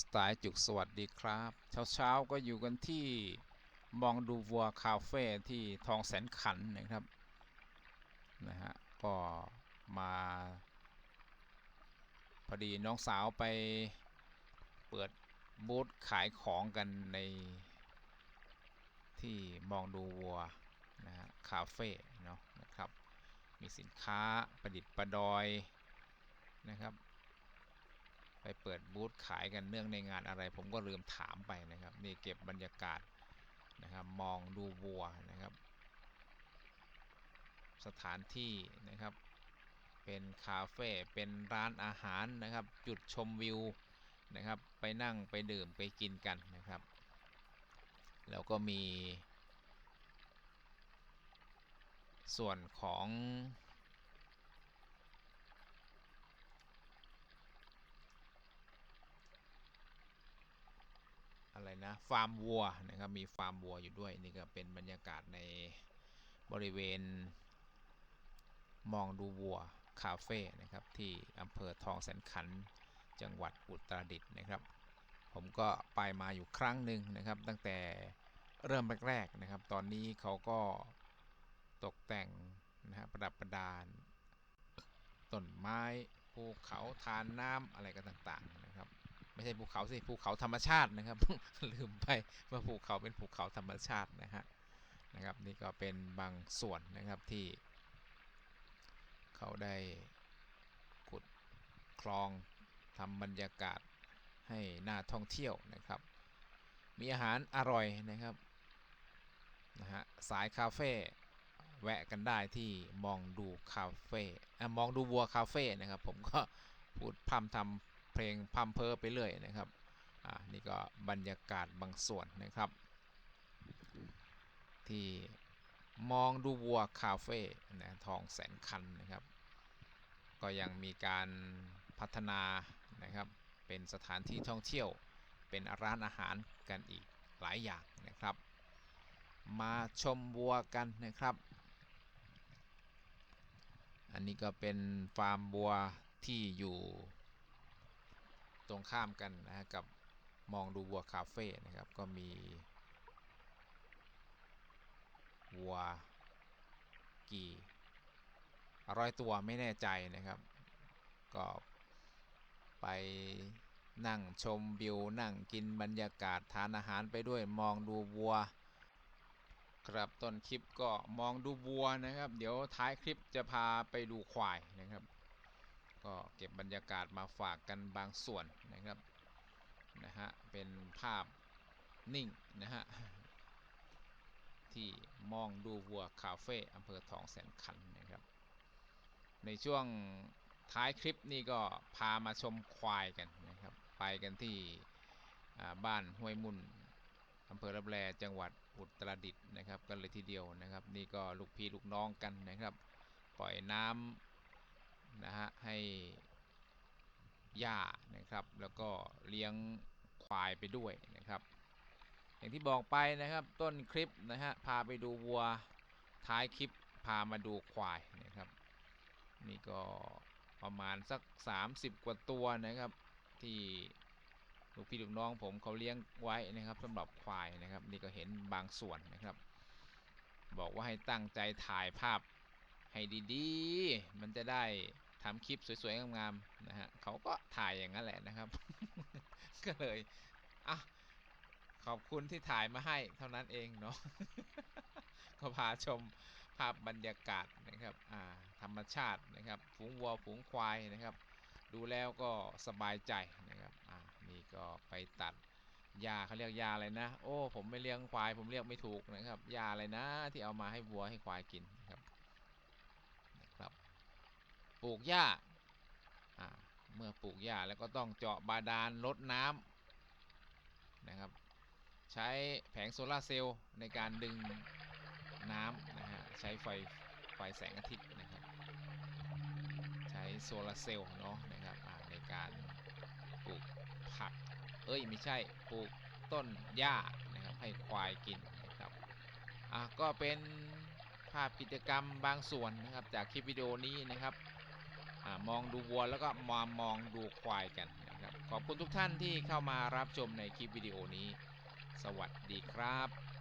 สไตล์จุกสวัสดีครับ เช้าๆก็อยู่กันที่มองดูวัวคาเฟ่ที่ทองแสนขันนะครับนะฮะก็มาพอดีน้องสาวไปเปิดบูธขายของกันในที่มองดูวัวนะฮะคาเฟ่เนาะนะครับ มีสินค้าประดิษฐ์ประดอยนะครับ ไปเปิดบูธขายกันเนื่องในงานอะไร ผมก็ลืมถามไปนะครับนี่เก็บบรรยากาศนะครับมองดูวัวนะครับ สถานที่นะครับ เป็นคาเฟ่เป็นร้านอาหารนะครับ จุดชมวิวนะครับ ไปนั่งไปดื่มไปกินกันนะครับ แล้วก็มี ส่วนของ อะไรนะฟาร์มวัวนะครับมีฟาร์มวัวอยู่ด้วยนี่ก็เป็นบรรยากาศในบริเวณ มองดูวัวคาเฟ่นะครับที่อำเภอทองแสนขันจังหวัดอุตรดิตถ์นะครับ ผมก็ไปมาอยู่ครั้งหนึ่งนะครับ ตั้งแต่เริ่มแรกๆนะครับ ตอนนี้เขาก็ตกแต่งนะฮะประดับประดาต้นไม้ภูเขาทานน้ำอะไรกันต่าง ไม่ใช่ภูเขาสิภูเขาธรรมชาตินะครับ ลืมไปว่าภูเขาเป็นภูเขาธรรมชาตินะฮะนะครับนี่ก็เป็นบางส่วนนะครับที่ เขาได้ขุดคลองทำบรรยากาศให้น่าท่องเที่ยวนะครับ มีอาหารอร่อยนะครับนะฮะสายคาเฟ่แวะกันได้ที่มองดูคาเฟ่อมองดูวัวคาเฟ่นะครับ ผมก็พูดพร่ำทำ เพลงพร่ำเพอไปเรื่อยนะครับอ่านี่ก็บรรยากาศบางส่วนนะครับ ที่มองดูวัวคาเฟ่นะทองแสนคันนะครับ ก็ยังมีการพัฒนานะครับ เป็นสถานที่ท่องเที่ยว เป็นร้านอาหารกันอีกหลายอย่างนะครับ มาชมวัวกันนะครับ อันนี้ก็เป็นฟาร์มวัวที่อยู่ ตรงข้ามกันนะฮะกับมองดูวัวคาเฟ่นะครับก็มีวัวกี่ร้อยตัวไม่แน่ใจนะครับ ก็ไปนั่งชมวิวนั่งกินบรรยากาศทานอาหารไปด้วยมองดูวัว ครับต้นคลิปก็มองดูวัวนะครับ เดี๋ยวท้ายคลิปจะพาไปดูควายนะครับ ก็เก็บบรรยากาศมาฝากกันบางส่วนนะครับนะฮะเป็นภาพนิ่งนะฮะที่มองดูวัวคาเฟ่อำเภอทองแสนขันนะครับ ในช่วงท้ายคลิปนี้ก็พามาชมควายกันนะครับ ไปกันที่บ้านห้วยมุ่นอำเภอรับแลจังหวัดอุตรดิตถ์นะครับ กันเลยทีเดียวนะครับ นี่ก็ลูกพี่ลูกน้องกันนะครับ ปล่อยน้ำ นะฮะให้หญ้านะครับแล้วก็เลี้ยงควายไปด้วยนะครับ อย่างที่บอกไปนะครับต้นคลิปนะฮะพาไปดูวัวท้ายคลิปพามาดูควายนะครับ นี่ก็ประมาณสัก 30 กว่าตัวนะครับ ที่ลูกพี่ลูกน้องผมเขาเลี้ยงไว้นะครับสำหรับควายนะครับ นี่ก็เห็นบางส่วนนะครับ บอกว่าให้ตั้งใจถ่ายภาพ ให้ดีๆ มันจะได้ทำคลิปสวยๆงามๆนะฮะเขาก็ถ่ายอย่างนั้นแหละนะครับ ก็เลยอะขอบคุณที่ถ่ายมาให้เท่านั้นเองเนาะก็พาชมภาพบรรยากาศนะครับอ่าธรรมชาตินะครับฝูงวัวฝูงควายนะครับ ดูแล้วก็สบายใจนะครับอ่านี่ก็ไปตัดหญ้าเขาเรียกหญ้าอะไรนะ โอ้ ผมไม่เลี้ยงควาย ผมเรียกไม่ถูกนะครับหญ้าอะไรนะ ที่เอามาให้วัวให้ควายกินนครับ ปลูกหญ้าเมื่อปลูกหญ้าแล้วก็ต้องเจาะบาดาลลดน้ำนะครับ ใช้แผงโซลาร์เซลล์ในการดึงน้ำนะฮะใช้ไฟไฟแสงอาทิตย์นะครับ ใช้โซลาร์เซลล์เนาะนะครับในการปลูกผัก เอ้ยไม่ใช่ปลูกต้นหญ้านะครับให้ควายกินนะครับอะก็เป็นภาพกิจกรรมบางส่วนนะครับจากคลิปวิดีโอนี้นะครับ มองดูวัวแล้วก็มามองดูควายกันนะครับขอบคุณทุกท่านที่เข้ามารับชมในคลิปวิดีโอนี้ สวัสดีครับ